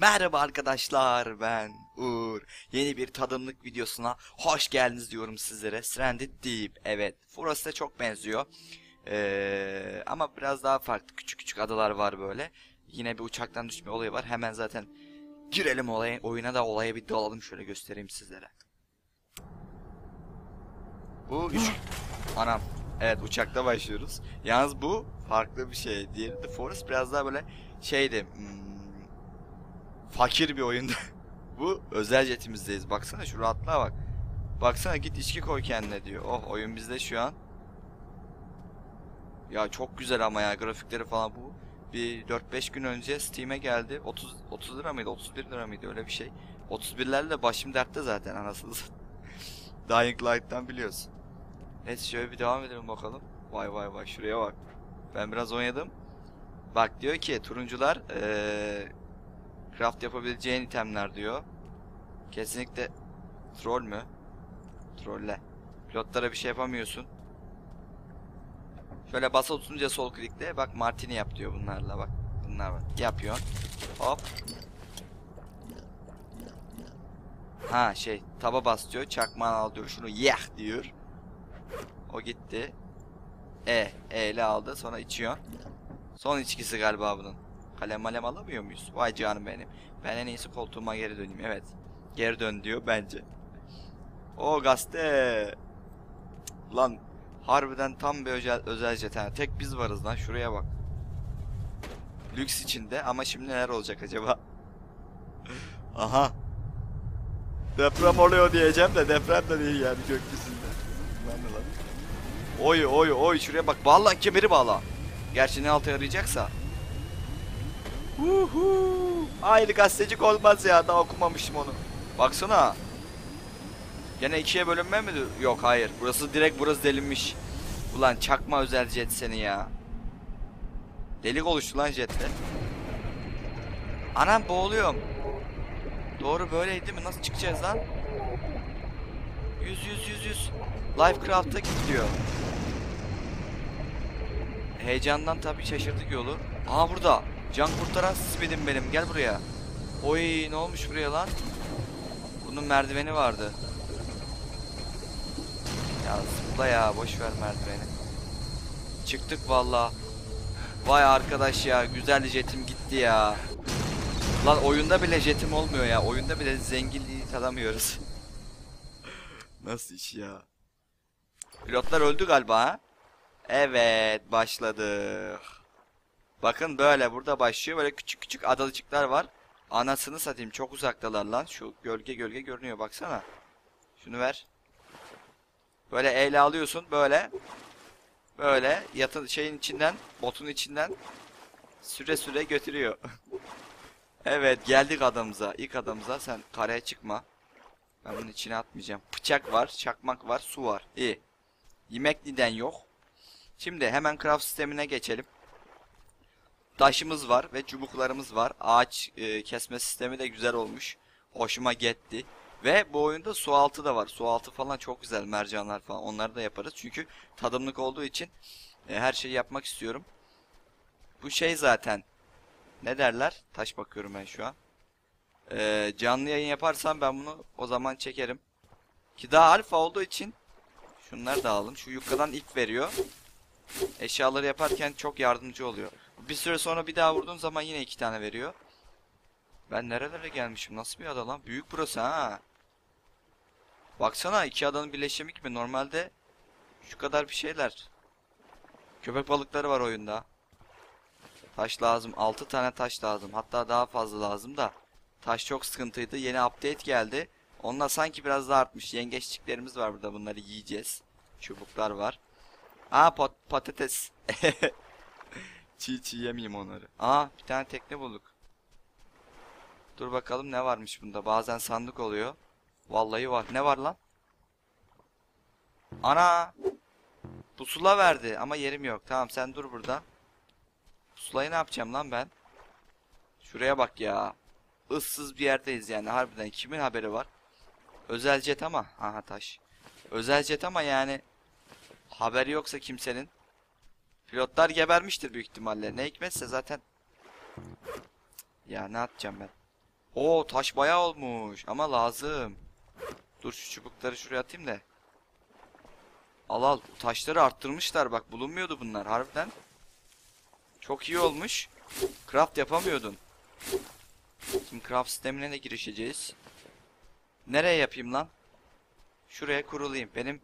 Merhaba arkadaşlar ben Uğur. Yeni bir tadımlık videosuna hoş geldiniz diyorum sizlere. Stranded Deep evet Forest'a çok benziyor. Ee, ama biraz daha farklı küçük küçük adalar var böyle. Yine bir uçaktan düşme olayı var. Hemen zaten girelim olaya, oyuna da olaya bir dalalım şöyle göstereyim sizlere. Bu üç... Anam. Evet uçakta başlıyoruz. Yalnız bu farklı bir şey. Diğeri de Forest biraz daha böyle şeydi. hmm, fakir bir oyunda. bu özel jetimizdeyiz. Baksana şu rahatlığa bak. Baksana git içki koy kendine diyor. Oh oyun bizde şu an. Ya çok güzel ama ya grafikleri falan bu. Bir 4-5 gün önce Steam'e geldi. 30 30 lira mıydı? 31 lira mıydı? Öyle bir şey. 31'lerle başım dertte zaten anasını. Dying Light'tan biliyorsun. Neyse şöyle bir devam edelim bakalım. Vay vay vay şuraya bak. Ben biraz oynadım. Bak diyor ki turuncular eee craft yapabileceğin itemler diyor. Kesinlikle troll mü? Trolle. Pilotlara bir şey yapamıyorsun. Şöyle basa tutunca sol klikle bak martini yap diyor bunlarla bak. Bunlar var. Yapıyor. Hop. Ha şey taba bas diyor. Çakmağını al diyor. Şunu yeh diyor. O gitti. E. E ile aldı. Sonra içiyor. Son içkisi galiba bunun. Kalem malem alamıyor muyuz? Vay canım benim. Ben en iyisi koltuğuma geri döneyim. Evet. Geri dön diyor bence. O gazete. Lan harbiden tam bir özel, özel jet. ha. Tek biz varız lan. Şuraya bak. Lüks içinde ama şimdi neler olacak acaba? Aha. Deprem oluyor diyeceğim de deprem de değil yani gökyüzünde. Lan? Oy oy oy şuraya bak. Bağla kemeri bağla. Gerçi ne alta yarayacaksa. Huhu. Aynı gazetecik olmaz ya. Daha okumamışım onu. Baksana. Gene ikiye bölünme mi? Yok hayır. Burası direkt burası delinmiş. Ulan çakma özel jet seni ya. Delik oluştu lan jette. Anam boğuluyorum. Doğru böyleydi mi? Nasıl çıkacağız lan? 100 100 100 100. Lifecraft'a gidiyor. Heyecandan tabii şaşırdık yolu. Aa burada. Can kurtaran speedim benim. Gel buraya. Oy ne olmuş buraya lan? Bunun merdiveni vardı. Ya zıpla ya boş ver merdiveni. Çıktık valla. Vay arkadaş ya güzel jetim gitti ya. Lan oyunda bile jetim olmuyor ya. Oyunda bile zenginliği tadamıyoruz. Nasıl iş ya? Pilotlar öldü galiba ha? Evet başladık. Bakın böyle burada başlıyor. Böyle küçük küçük adalıcıklar var. Anasını satayım çok uzaktalar lan. Şu gölge gölge görünüyor baksana. Şunu ver. Böyle ele alıyorsun böyle. Böyle yatın şeyin içinden, botun içinden süre süre götürüyor. evet geldik adamıza. İlk adamıza sen karaya çıkma. Ben bunun içine atmayacağım. Bıçak var, çakmak var, su var. İyi. Yemek neden yok. Şimdi hemen craft sistemine geçelim. Taşımız var ve çubuklarımız var. Ağaç e, kesme sistemi de güzel olmuş. Hoşuma gitti. Ve bu oyunda su altı da var. Su altı falan çok güzel mercanlar falan. Onları da yaparız. Çünkü tadımlık olduğu için e, her şeyi yapmak istiyorum. Bu şey zaten. Ne derler? Taş bakıyorum ben şu an. E, canlı yayın yaparsam ben bunu o zaman çekerim. Ki daha alfa olduğu için şunları da alalım. Şu yukarıdan ip veriyor. Eşyaları yaparken çok yardımcı oluyor. Bir süre sonra bir daha vurduğun zaman yine iki tane veriyor. Ben nerelere gelmişim? Nasıl bir ada lan? Büyük burası ha. Baksana iki adanın birleşimi gibi. Normalde şu kadar bir şeyler. Köpek balıkları var oyunda. Taş lazım. 6 tane taş lazım. Hatta daha fazla lazım da. Taş çok sıkıntıydı. Yeni update geldi. Onunla sanki biraz daha artmış. Yengeçliklerimiz var burada. Bunları yiyeceğiz. Çubuklar var. Aa pat patates. çiğ çiğ yemeyeyim onları. Aa bir tane tekne bulduk. Dur bakalım ne varmış bunda. Bazen sandık oluyor. Vallahi var. Ne var lan? Ana! Pusula verdi ama yerim yok. Tamam sen dur burada. Pusulayı ne yapacağım lan ben? Şuraya bak ya. Issız bir yerdeyiz yani harbiden. Kimin haberi var? Özel jet ama. Aha taş. Özel jet ama yani haberi yoksa kimsenin. Pilotlar gebermiştir büyük ihtimalle. Ne hikmetse zaten. Ya ne yapacağım ben? Oo taş bayağı olmuş ama lazım. Dur şu çubukları şuraya atayım da. Al al taşları arttırmışlar bak bulunmuyordu bunlar harbiden. Çok iyi olmuş. Craft yapamıyordun. Şimdi craft sistemine de girişeceğiz. Nereye yapayım lan? Şuraya kurulayım. Benim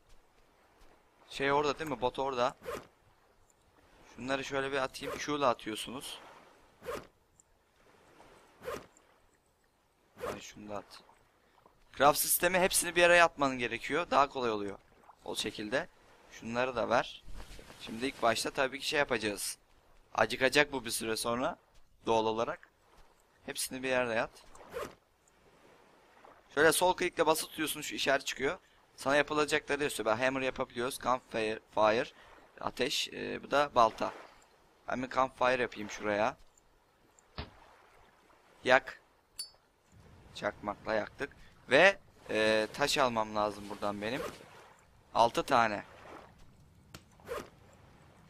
şey orada değil mi? Bot orada. Şunları şöyle bir atayım. Q'la atıyorsunuz. Ay şunu da at. Craft sistemi hepsini bir araya atmanın gerekiyor. Daha kolay oluyor. O şekilde. Şunları da ver. Şimdi ilk başta tabii ki şey yapacağız. Acıkacak bu bir süre sonra. Doğal olarak. Hepsini bir yerde yat. Şöyle sol klikle basılı tutuyorsun şu işaret çıkıyor. Sana yapılacakları. Ben hammer yapabiliyoruz. Campfire, fire, ateş. e, bu da balta. Ben bir campfire yapayım şuraya. Yak. Çakmakla yaktık. Ve e, taş almam lazım buradan benim. 6 tane.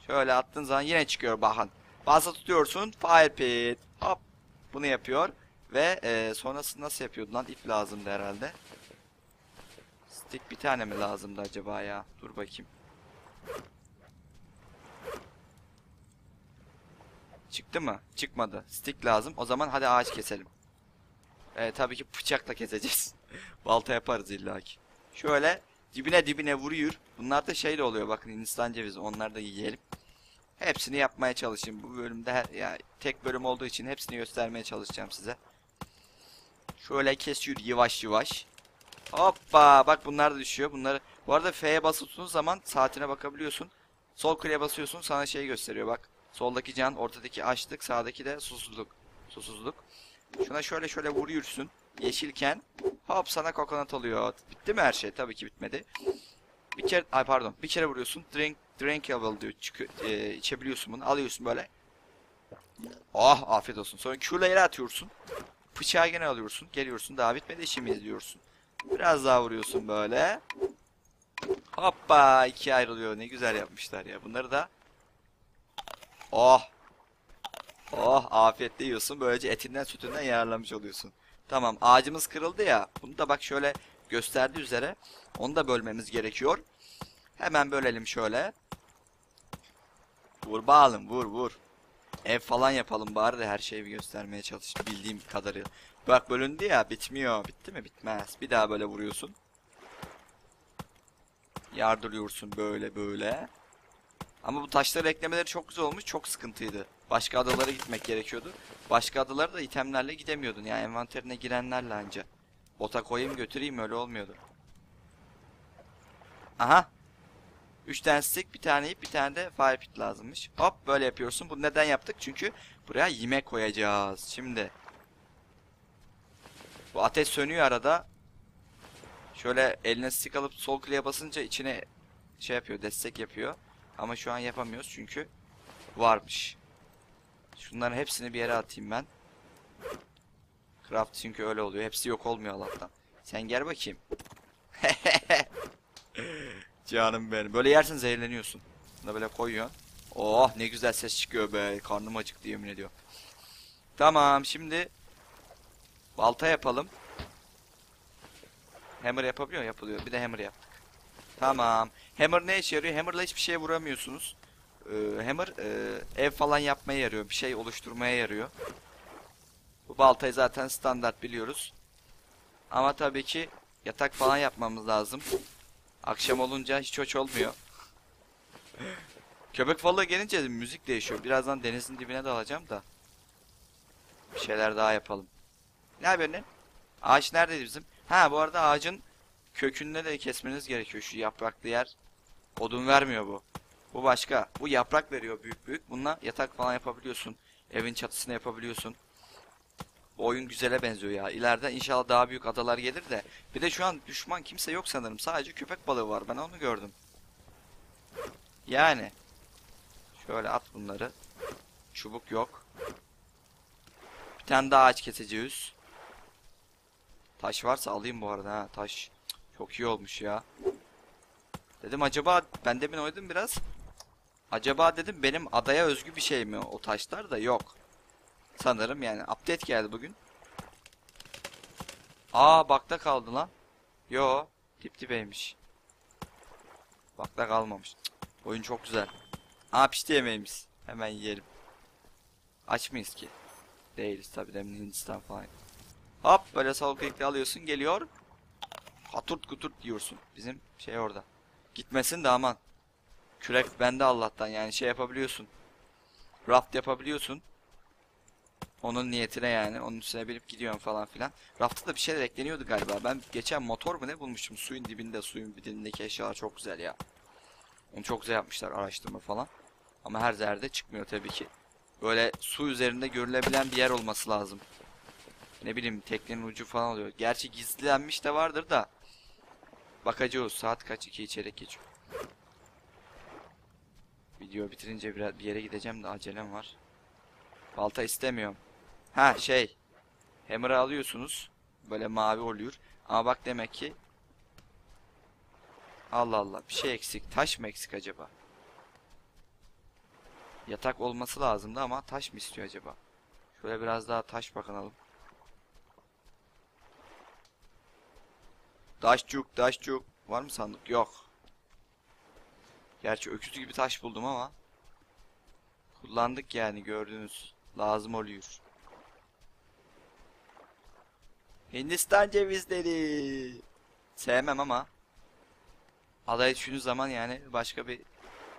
Şöyle attığın zaman yine çıkıyor bakın. Bazı tutuyorsun. Fire pit. Hop. Bunu yapıyor. Ve e, sonrasında nasıl yapıyordu lan? İp lazımdı herhalde. Stick bir tane mi lazımdı acaba ya? Dur bakayım. Çıktı mı? Çıkmadı. Stick lazım. O zaman hadi ağaç keselim. E, tabii ki bıçakla keseceğiz. Balta yaparız illaki. Şöyle dibine dibine vuruyor. Bunlar da şeyle oluyor bakın Hindistan cevizi. Onları da yiyelim. Hepsini yapmaya çalışayım. Bu bölümde her, ya tek bölüm olduğu için hepsini göstermeye çalışacağım size. Şöyle kesiyor yavaş yavaş. Hoppa bak bunlar da düşüyor. Bunları bu arada F'ye basıldığın zaman saatine bakabiliyorsun. Sol kliğe basıyorsun sana şey gösteriyor bak. Soldaki can, ortadaki açlık, sağdaki de susuzluk. Susuzluk. Şuna şöyle şöyle vuruyorsun. Yeşilken hop sana kokonat oluyor. Bitti mi her şey? Tabii ki bitmedi. Bir kere ay pardon. Bir kere vuruyorsun. Drink drinkable diyor. Çıkı, e, içebiliyorsun bunu. Alıyorsun böyle. Oh afiyet olsun. Sonra Q'la yere atıyorsun. Bıçağı gene alıyorsun. Geliyorsun. Daha bitmedi işimiz diyorsun. Biraz daha vuruyorsun böyle. Hoppa ikiye ayrılıyor. Ne güzel yapmışlar ya. Bunları da Oh. Oh afiyetle yiyorsun. Böylece etinden sütünden yararlanmış oluyorsun. Tamam ağacımız kırıldı ya. Bunu da bak şöyle gösterdiği üzere. Onu da bölmemiz gerekiyor. Hemen bölelim şöyle. Vur bağalım vur vur. Ev falan yapalım bari de her şeyi göstermeye çalış bildiğim kadarıyla. Bak bölündü ya bitmiyor. Bitti mi? Bitmez. Bir daha böyle vuruyorsun. Yardırıyorsun böyle böyle. Ama bu taşları eklemeleri çok güzel olmuş. Çok sıkıntıydı. Başka adalara gitmek gerekiyordu. Başka adalara da itemlerle gidemiyordun. Yani envanterine girenlerle anca. Bota koyayım götüreyim öyle olmuyordu. Aha. 3 tane stick, bir tane ip, bir tane de fire pit lazımmış. Hop böyle yapıyorsun. Bunu neden yaptık? Çünkü buraya yemek koyacağız. Şimdi. Bu ateş sönüyor arada. Şöyle eline stick alıp sol kliğe basınca içine şey yapıyor, destek yapıyor. Ama şu an yapamıyoruz çünkü varmış. Şunların hepsini bir yere atayım ben. Craft çünkü öyle oluyor. Hepsi yok olmuyor Allah'tan. Sen gel bakayım. Canım benim. Böyle yersin zehirleniyorsun. Bunu böyle koyuyorsun. Oh ne güzel ses çıkıyor be. Karnım acıktı yemin ediyorum. Tamam şimdi balta yapalım. Hammer yapabiliyor yapılıyor. Bir de hammer yaptık. Tamam. Hammer ne işe yarıyor? Hammer'la hiçbir şeye vuramıyorsunuz. Ee, hammer e, ev falan yapmaya yarıyor. Bir şey oluşturmaya yarıyor. Bu baltayı zaten standart biliyoruz. Ama tabii ki yatak falan yapmamız lazım. Akşam olunca hiç hoş olmuyor. Köpek balığı gelince müzik değişiyor. Birazdan denizin dibine dalacağım da. Bir şeyler daha yapalım. Ne haber Ağaç neredeydi bizim? Ha bu arada ağacın kökünde de kesmeniz gerekiyor şu yapraklı yer. Odun vermiyor bu. Bu başka. Bu yaprak veriyor büyük büyük. Bununla yatak falan yapabiliyorsun. Evin çatısını yapabiliyorsun. Bu oyun güzele benziyor ya. İleride inşallah daha büyük adalar gelir de. Bir de şu an düşman kimse yok sanırım. Sadece köpek balığı var. Ben onu gördüm. Yani. Şöyle at bunları. Çubuk yok. Bir tane daha ağaç keseceğiz. Taş varsa alayım bu arada ha. Taş. Çok iyi olmuş ya. Dedim acaba ben demin oynadım biraz. Acaba dedim benim adaya özgü bir şey mi o taşlar da yok. Sanırım yani update geldi bugün. Aa bakta kaldı lan. Yo dip dibeymiş. Bakta kalmamış. Cık, oyun çok güzel. Aa pişti yemeğimiz. Hemen yiyelim. Aç mıyız ki? Değiliz tabi demin Hindistan falan. Hop böyle sol klikle alıyorsun geliyor. Haturt kuturt diyorsun. Bizim şey orada. Gitmesin de aman. Kürek bende Allah'tan yani şey yapabiliyorsun. Raft yapabiliyorsun. Onun niyetine yani. Onun üstüne binip gidiyorum falan filan. Rafta da bir şeyler ekleniyordu galiba. Ben geçen motor mu ne bulmuştum. Suyun dibinde suyun dibindeki eşyalar çok güzel ya. Onu çok güzel yapmışlar araştırma falan. Ama her yerde çıkmıyor tabii ki. Böyle su üzerinde görülebilen bir yer olması lazım. Ne bileyim teknenin ucu falan oluyor. Gerçi gizlenmiş de vardır da. Bakacağız. Saat kaç? 2 içerek geçiyor. Video bitirince biraz bir yere gideceğim de acelem var. Balta istemiyorum. Ha şey. Hammer'ı alıyorsunuz. Böyle mavi oluyor. Ama bak demek ki Allah Allah bir şey eksik. Taş mı eksik acaba? Yatak olması lazımdı ama taş mı istiyor acaba? Şöyle biraz daha taş bakalım. Taşçuk, taşçuk. Var mı sandık? Yok. Gerçi öküz gibi taş buldum ama kullandık yani gördünüz. Lazım oluyor. Hindistan cevizleri. Sevmem ama adaya düşündüğü zaman yani başka bir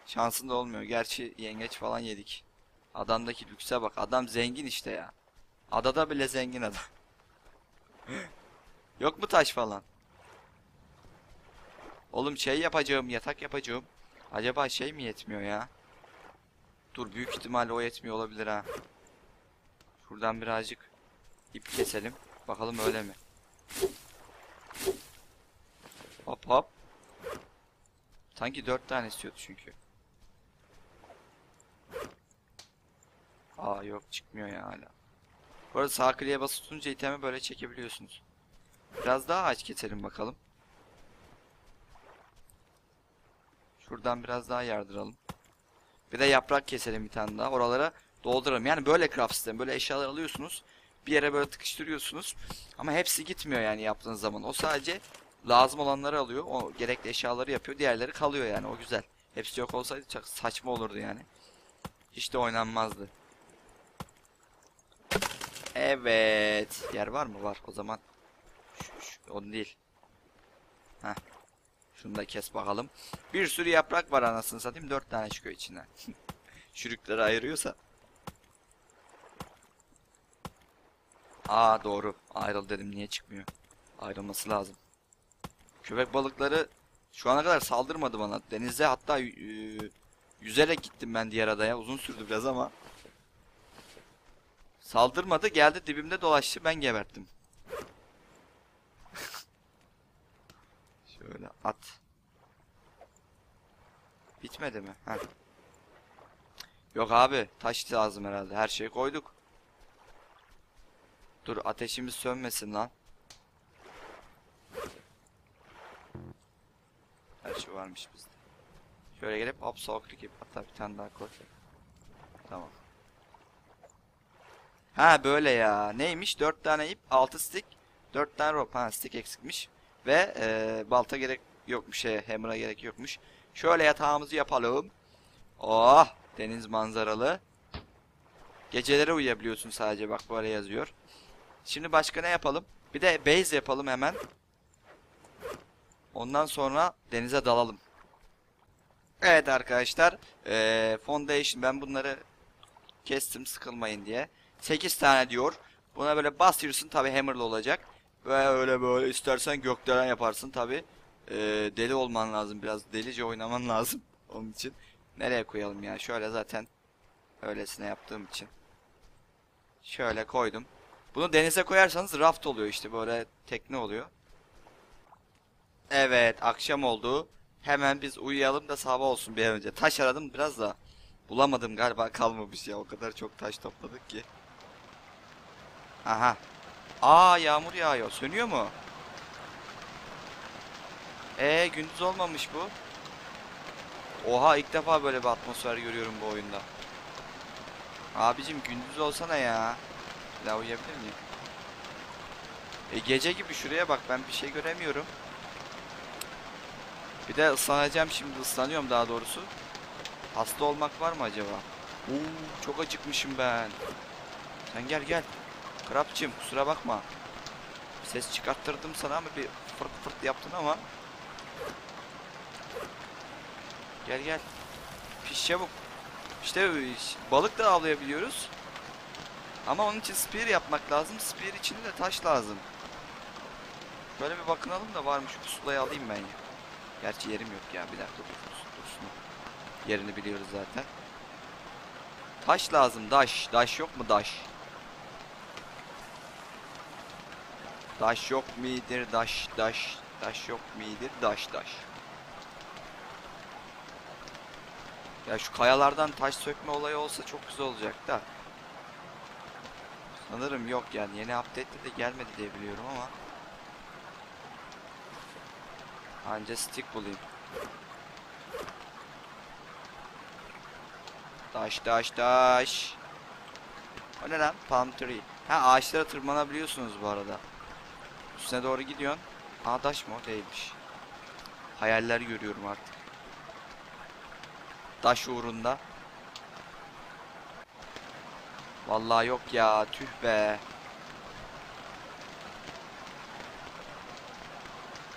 şansın da olmuyor. Gerçi yengeç falan yedik. Adamdaki lükse bak. Adam zengin işte ya. Adada bile zengin adam. Yok mu taş falan? Oğlum şey yapacağım, yatak yapacağım. Acaba şey mi yetmiyor ya? Dur büyük ihtimalle o yetmiyor olabilir ha. Şuradan birazcık ip keselim. Bakalım öyle mi? Hop hop. Sanki dört tane istiyordu çünkü. Aa yok çıkmıyor ya hala. Bu arada sağ kliğe basıp tutunca itemi böyle çekebiliyorsunuz. Biraz daha ağaç keselim bakalım. Şuradan biraz daha yardıralım. Bir de yaprak keselim bir tane daha. Oralara dolduralım. Yani böyle craft sistemi. Böyle eşyalar alıyorsunuz. Bir yere böyle tıkıştırıyorsunuz. Ama hepsi gitmiyor yani yaptığınız zaman. O sadece lazım olanları alıyor. O gerekli eşyaları yapıyor. Diğerleri kalıyor yani. O güzel. Hepsi yok olsaydı çok saçma olurdu yani. Hiç de oynanmazdı. Evet. Yer var mı? Var. O zaman şu, şu, onu değil. Heh. Şunu da kes bakalım. Bir sürü yaprak var anasını satayım. Dört tane çıkıyor içinden. Çürükleri ayırıyorsa. Aa doğru. Ayrıl dedim. Niye çıkmıyor? Ayrılması lazım. Köpek balıkları şu ana kadar saldırmadı bana. Denizde hatta e, yüzerek gittim ben diğer adaya. Uzun sürdü biraz ama. Saldırmadı. Geldi dibimde dolaştı. Ben geberttim. Şöyle at. Bitmedi mi? Heh. Yok abi. Taş lazım herhalde. Her şeyi koyduk. Dur ateşimiz sönmesin lan. Her şey varmış bizde. Şöyle gelip hop sol klik yapıp hatta bir tane daha koy. Tamam. Ha böyle ya. Neymiş? 4 tane ip, 6 stick, 4 tane rope. Ha stick eksikmiş. Ve e, balta gerek yokmuş. Şey, hammer'a gerek yokmuş. Şöyle yatağımızı yapalım. Oh! Deniz manzaralı. Geceleri uyuyabiliyorsun sadece bak böyle yazıyor. Şimdi başka ne yapalım? Bir de base yapalım hemen. Ondan sonra denize dalalım. Evet arkadaşlar. Eee foundation ben bunları kestim sıkılmayın diye. 8 tane diyor. Buna böyle basıyorsun tabi hammer'lı olacak. Ve öyle böyle istersen gökdelen yaparsın tabi. deli olman lazım biraz delice oynaman lazım. Onun için. Nereye koyalım ya? Şöyle zaten öylesine yaptığım için. Şöyle koydum. Bunu denize koyarsanız raft oluyor işte böyle tekne oluyor. Evet akşam oldu. Hemen biz uyuyalım da sabah olsun bir önce. Taş aradım biraz da bulamadım galiba kalmamış ya. O kadar çok taş topladık ki. Aha. Aa yağmur yağıyor. Sönüyor mu? Ee gündüz olmamış bu. Oha ilk defa böyle bir atmosfer görüyorum bu oyunda. Abicim gündüz olsana ya. Bir daha uyuyabilir miyim? E gece gibi şuraya bak ben bir şey göremiyorum. Bir de ıslanacağım şimdi ıslanıyorum daha doğrusu. Hasta olmak var mı acaba? Oo, çok acıkmışım ben. Sen gel gel. Krapçım kusura bakma. Ses çıkarttırdım sana ama bir fırt fırt yaptın ama. Gel gel. Piş çabuk. İşte balık da avlayabiliyoruz. Ama onun için spear yapmak lazım. Spear için de taş lazım. Böyle bir bakınalım da varmış. Pusulayı alayım ben. Gerçi yerim yok ya. Bir dakika dur. Dursun. dursun. Yerini biliyoruz zaten. Taş lazım. Daş. Daş yok mu daş? Daş yok midir? Daş. Daş. Daş yok midir? Daş. Daş. Ya şu kayalardan taş sökme olayı olsa çok güzel olacak da. Sanırım yok yani. Yeni update'de de gelmedi diye biliyorum ama. Anca stick bulayım. Taş taş taş. O ne lan? Palm tree. Ha ağaçlara tırmanabiliyorsunuz bu arada. Üstüne doğru gidiyorsun. Aa taş mı o? Değilmiş. Hayaller görüyorum artık. Taş uğrunda. Vallahi yok ya. Tüh be.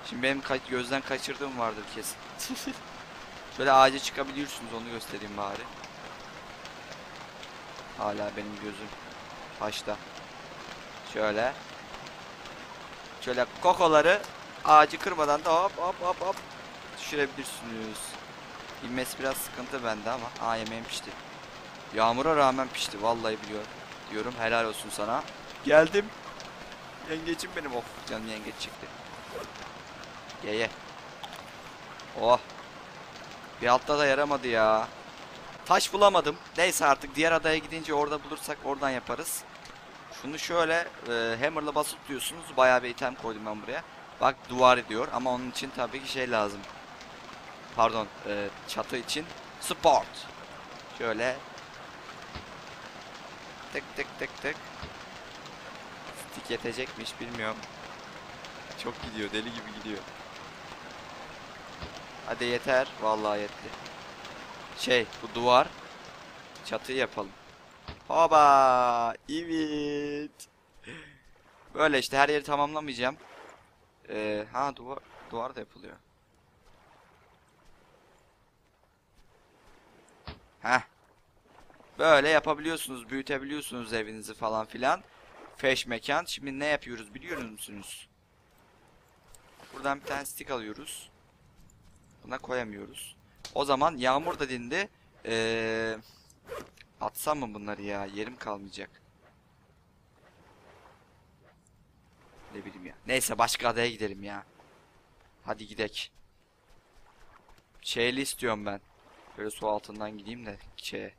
Şimdi benim ka- gözden kaçırdığım vardır kesin. Şöyle ağaca çıkabiliyorsunuz onu göstereyim bari. Hala benim gözüm taşta. Şöyle. Şöyle kokoları ağacı kırmadan da hop hop hop hop düşürebilirsiniz. İnmesi biraz sıkıntı bende ama. Aa yemeğim pişti. Yağmura rağmen pişti vallahi biliyorum. Diyorum helal olsun sana. Geldim. Yengecim benim of canım yengeç çıktı. Ye ye. Oh. Bir altta da yaramadı ya. Taş bulamadım. Neyse artık diğer adaya gidince orada bulursak oradan yaparız. Şunu şöyle e, hammer'la basıp diyorsunuz. Bayağı bir item koydum ben buraya. Bak duvar ediyor ama onun için tabii ki şey lazım. Pardon e, çatı için support. Şöyle tık tık tık tık. Stick yetecekmiş bilmiyorum. Çok gidiyor deli gibi gidiyor. Hadi yeter. Vallahi yetti. Şey bu duvar. Çatıyı yapalım. Hoba! Evet. Böyle işte her yeri tamamlamayacağım. Ee, ha duvar duvar da yapılıyor. Heh. Böyle yapabiliyorsunuz, büyütebiliyorsunuz evinizi falan filan. Feş mekan. Şimdi ne yapıyoruz biliyor musunuz? Buradan bir tane stick alıyoruz. Buna koyamıyoruz. O zaman yağmur da dindi. Ee, atsam mı bunları ya? Yerim kalmayacak. Ne bileyim ya. Neyse başka adaya gidelim ya. Hadi gidek. Şeyli istiyorum ben. Böyle su altından gideyim de şeye.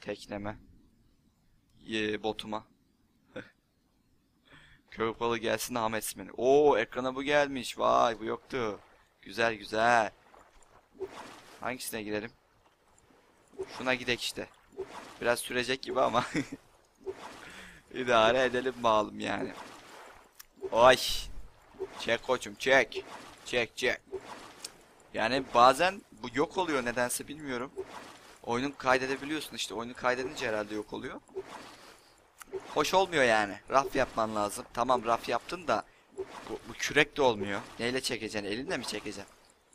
Tekneme. Ye, botuma. Köpek balığı gelsin Ahmet ismini. Oo ekrana bu gelmiş. Vay bu yoktu. Güzel güzel. Hangisine girelim? Şuna gidek işte. Biraz sürecek gibi ama. İdare edelim bağlım yani. Oy. Çek koçum çek. Çek çek. Yani bazen bu yok oluyor nedense bilmiyorum. Oyunu kaydedebiliyorsun işte. Oyunu kaydedince herhalde yok oluyor. Hoş olmuyor yani. Raf yapman lazım. Tamam raf yaptın da bu, bu kürek de olmuyor. Neyle çekeceksin? Elinle mi çekeceksin?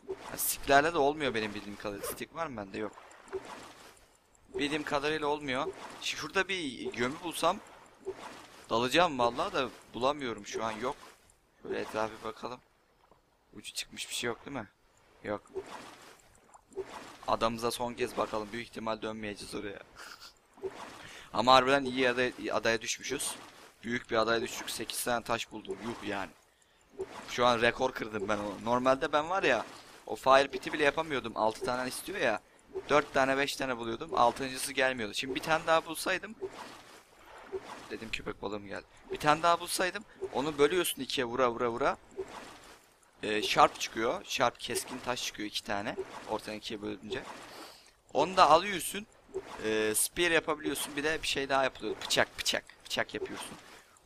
Ya, sticklerle de olmuyor benim bildiğim kadarıyla. Stick var mı bende? Yok. Bildiğim kadarıyla olmuyor. Şurada bir gömü bulsam dalacağım vallahi da bulamıyorum şu an yok. Şöyle etrafa bir bakalım. Ucu çıkmış bir şey yok değil mi? Yok. Adamıza son kez bakalım. Büyük ihtimal dönmeyeceğiz oraya. Ama harbiden iyi adaya, adaya düşmüşüz. Büyük bir adaya düştük. 8 tane taş buldum. Yuh yani. Şu an rekor kırdım ben onu. Normalde ben var ya o fire pit'i bile yapamıyordum. 6 tane istiyor ya. 4 tane 5 tane buluyordum. Altıncısı gelmiyordu. Şimdi bir tane daha bulsaydım dedim köpek balığım geldi. Bir tane daha bulsaydım onu bölüyorsun ikiye vura vura vura. Ee, sharp çıkıyor. Sharp keskin taş çıkıyor iki tane. Ortadan ikiye bölünce. Onu da alıyorsun. Ee, spear yapabiliyorsun. Bir de bir şey daha yapılıyor. Bıçak bıçak. Bıçak yapıyorsun.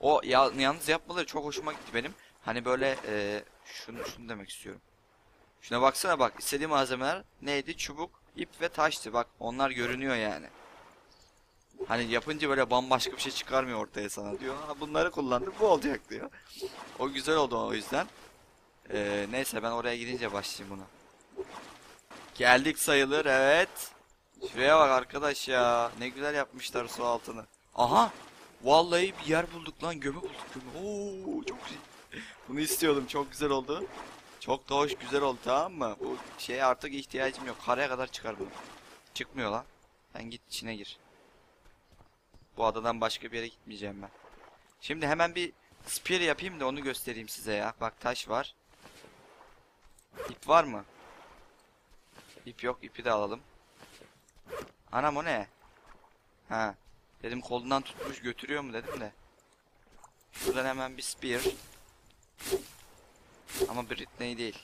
O ya, yalnız yapmaları çok hoşuma gitti benim. Hani böyle e, şunu şunu demek istiyorum. Şuna baksana bak istediğim malzemeler neydi? Çubuk, ip ve taştı. Bak onlar görünüyor yani. Hani yapınca böyle bambaşka bir şey çıkarmıyor ortaya sana diyor. Ha, bunları kullandım bu olacak diyor. O güzel oldu o yüzden. Ee, neyse ben oraya gidince başlayayım buna. Geldik sayılır evet. Şuraya bak arkadaş ya. Ne güzel yapmışlar su altını. Aha. Vallahi bir yer bulduk lan. Gömü bulduk gömü. Oo çok güzel. Bunu istiyordum. Çok güzel oldu. Çok da hoş güzel oldu tamam mı? Bu şeye artık ihtiyacım yok. Karaya kadar çıkar bunu. Çıkmıyor lan. Sen git içine gir. Bu adadan başka bir yere gitmeyeceğim ben. Şimdi hemen bir spear yapayım da onu göstereyim size ya. Bak taş var. İp var mı? İp yok. ipi de alalım. Anam o ne? Ha. Dedim kolundan tutmuş götürüyor mu dedim de. Şuradan hemen bir spear. Ama Britney değil.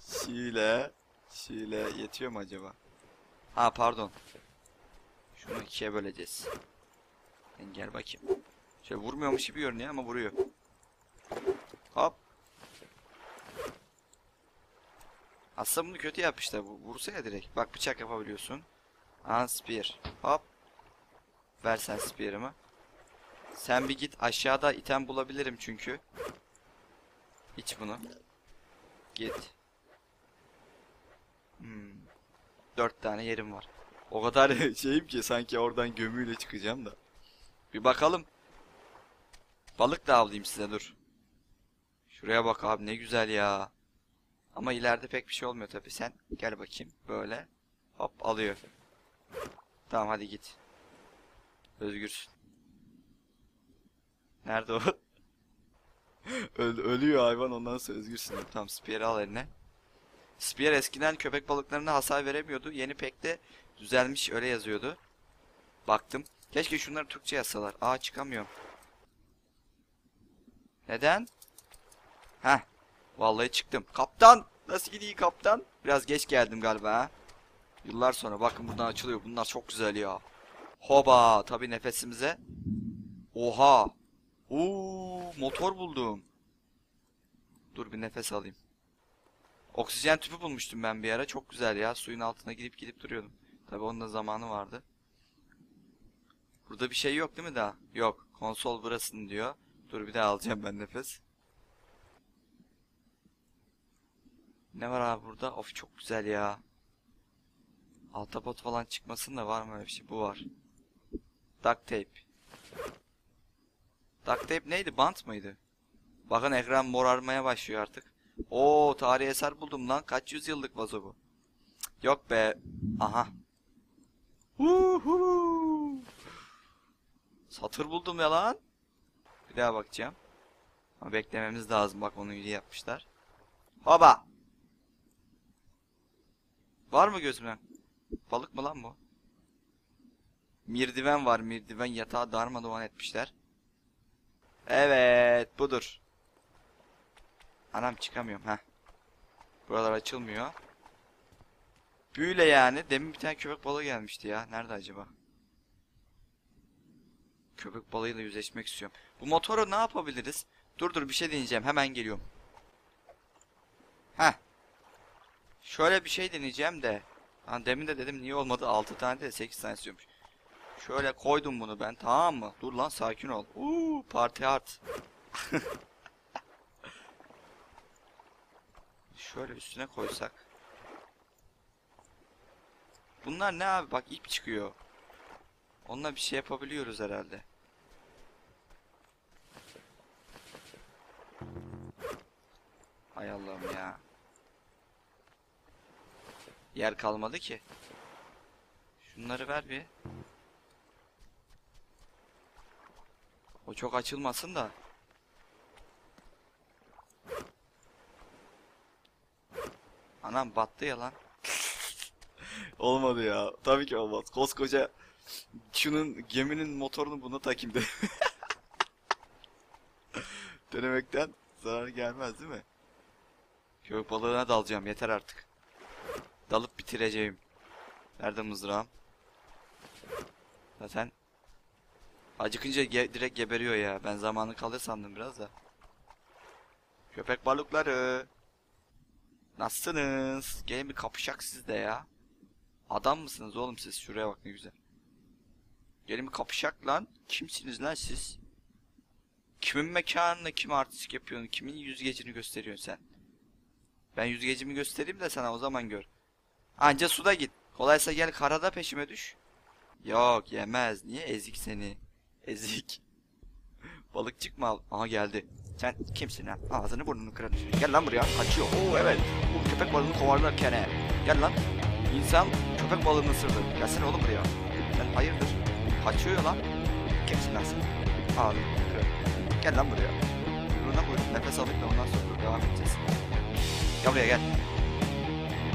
Şile. Şile yetiyor mu acaba? Ha pardon. Şunu ikiye böleceğiz. Ben gel bakayım. Şöyle vurmuyormuş gibi görünüyor ama vuruyor. Hop. Aslında bunu kötü yapmışlar. Vursa ya direkt. Bak bıçak yapabiliyorsun. Aha spear. Hop. Ver sen spear'ımı. Sen bir git aşağıda item bulabilirim çünkü. İç bunu. Git. Hmm. Dört tane yerim var. O kadar şeyim ki sanki oradan gömüyle çıkacağım da. Bir bakalım. Balık da avlayayım size dur. Şuraya bak abi ne güzel ya. Ama ileride pek bir şey olmuyor tabi. Sen gel bakayım böyle. Hop alıyor. Tamam hadi git. Özgürsün. Nerede o? Öl- ölüyor hayvan ondan sonra özgürsün. Tamam Spear'ı al eline. Spear eskiden köpek balıklarına hasar veremiyordu. Yeni pekte düzelmiş öyle yazıyordu. Baktım. Keşke şunları Türkçe yazsalar. Aa çıkamıyorum. Neden? Heh. Vallahi çıktım. Kaptan! Nasıl gidiyor kaptan? Biraz geç geldim galiba ha. Yıllar sonra bakın buradan açılıyor. Bunlar çok güzel ya. Hoba! Tabi nefesimize. Oha! Oo, motor buldum. Dur bir nefes alayım. Oksijen tüpü bulmuştum ben bir ara. Çok güzel ya. Suyun altına gidip gidip duruyordum. Tabi onun da zamanı vardı. Burada bir şey yok değil mi daha? Yok. Konsol burasın diyor. Dur bir daha alacağım ben nefes. Ne var abi burada? Of çok güzel ya. Altapot falan çıkmasın da var mı öyle bir şey? Bu var. Duct tape. Duct tape neydi? Bant mıydı? Bakın ekran morarmaya başlıyor artık. Oo tarihi eser buldum lan. Kaç yüzyıllık vazo bu? Yok be. Aha. Huhu. Satır buldum ya lan. Bir daha bakacağım. Ama beklememiz lazım. Bak onu iyi yapmışlar. Hoba. Var mı gözüme? Balık mı lan bu? Mirdiven var mirdiven yatağı darmadağın etmişler. Evet budur. Anam çıkamıyorum ha. Buralar açılmıyor. Büyüle yani. Demin bir tane köpek balığı gelmişti ya. Nerede acaba? Köpek balığıyla yüzleşmek istiyorum. Bu motoru ne yapabiliriz? Dur dur bir şey deneyeceğim. Hemen geliyorum. Heh. Şöyle bir şey deneyeceğim de. Lan demin de dedim niye olmadı? 6 tane de 8 tane istiyormuş. Şöyle koydum bunu ben tamam mı? Dur lan sakin ol. Uuu parti art. Şöyle üstüne koysak. Bunlar ne abi? Bak ip çıkıyor. Onunla bir şey yapabiliyoruz herhalde. Hay Allah'ım ya. Yer kalmadı ki. Şunları ver bir. O çok açılmasın da. Anam battı ya lan. Olmadı ya. Tabii ki olmaz. Koskoca şunun geminin motorunu buna takayım de. Denemekten zarar gelmez değil mi? Köpek balığına dalacağım yeter artık. Dalıp bitireceğim. Nerede mızrağım? Zaten Acıkınca ge- direkt geberiyor ya. Ben zamanı kalır sandım biraz da. Köpek balıkları. Nasılsınız? Gelin bir kapışak siz de ya. Adam mısınız oğlum siz? Şuraya bak ne güzel. Gelin bir kapışak lan. Kimsiniz lan siz? Kimin mekanında kim artistik yapıyorsun? Kimin yüzgecini gösteriyorsun sen? Ben yüzgecimi göstereyim de sana o zaman gör. Anca suda git. Kolaysa gel karada peşime düş. Yok yemez. Niye ezik seni? Ezik. Balıkçık mı al? Aha geldi. Sen kimsin ha? Ağzını burnunu kırarım. Gel lan buraya. Kaçıyor. Oo evet. Bu köpek balığını kovarlarken he. Gel lan. İnsan köpek balığını ısırdı. Gelsene oğlum buraya. Sen hayırdır? Kaçıyor lan. Kimsin lan sen? Ağzını kırarım. Gel lan buraya. Buyuruna buyurun. Nefes alıp da ondan sonra devam edeceğiz. Gel buraya gel.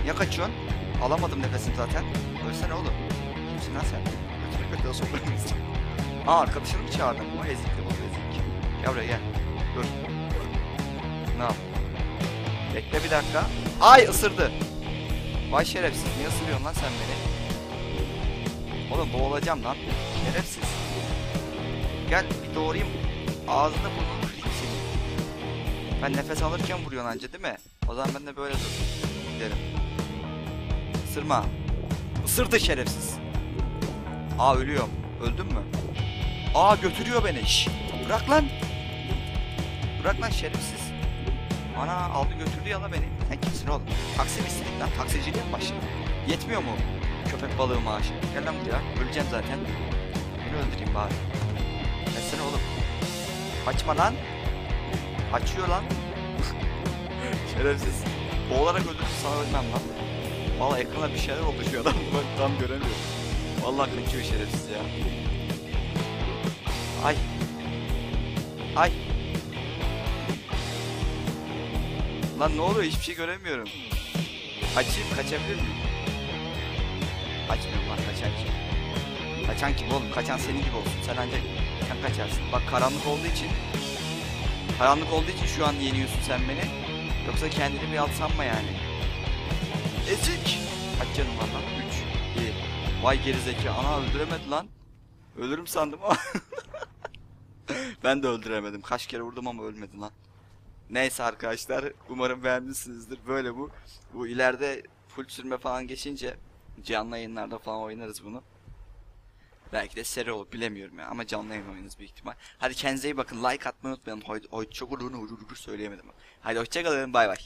Niye kaçıyorsun? Alamadım nefesimi zaten. Ölsene oğlum. Kimsin lan sen? Götüne götüne sokar mısın? Aa arkadaşını mı çağırdın? Bu ezikli bu ezik. Gel buraya gel. Dur. Ne yap? Bekle bir dakika. Ay ısırdı. Vay şerefsiz. Niye ısırıyorsun lan sen beni? Oğlum boğulacağım lan. Şerefsiz. Gel bir doğrayayım. Ağzını burnunu kırayım. Ben nefes alırken vuruyorsun anca değil mi? O zaman ben de böyle dur. Giderim. Isırma. Isırdı şerefsiz. Aa ölüyorum. Öldüm mü? Aa götürüyor beni. Şş, bırak lan. Bırak lan şerefsiz. Ana aldı götürdü ya la beni. Sen kimsin oğlum? Taksi misin lan? Taksiciliğe mi? Yetmiyor mu? Köpek balığı maaşı. Gel lan buraya. Öleceğim zaten. Beni öldüreyim bari. Gelsene oğlum. Kaçma lan. Kaçıyor lan. Şerefsiz. Boğularak öldürdü sana ölmem lan. Valla ekrana bir şeyler oldu şu adam. Ben tam göremiyorum. Vallahi kaçıyor şerefsiz ya. Ay. Ay. Lan ne oluyor hiçbir şey göremiyorum. Açayım kaçabilir miyim? Açmıyorum lan kaçan kim? Kaçan kim oğlum? Kaçan senin gibi olsun. Sen ancak sen kaçarsın. Bak karanlık olduğu için Karanlık olduğu için şu an yeniyorsun sen beni. Yoksa kendini bir alt sanma yani. Ezik! Kaç canım var lan? 3, 1. Vay gerizeki. Ana öldüremedi lan. Ölürüm sandım ama. ben de öldüremedim. Kaç kere vurdum ama ölmedi lan. Neyse arkadaşlar. Umarım beğenmişsinizdir. Böyle bu. Bu ileride full sürme falan geçince canlı yayınlarda falan oynarız bunu. Belki de seri olur bilemiyorum ya ama canlı yayın oynarız büyük ihtimal. Hadi kendinize iyi bakın like atmayı unutmayın. Hoy, hoy çok söyleyemedim. Hadi hoşçakalın bay bay.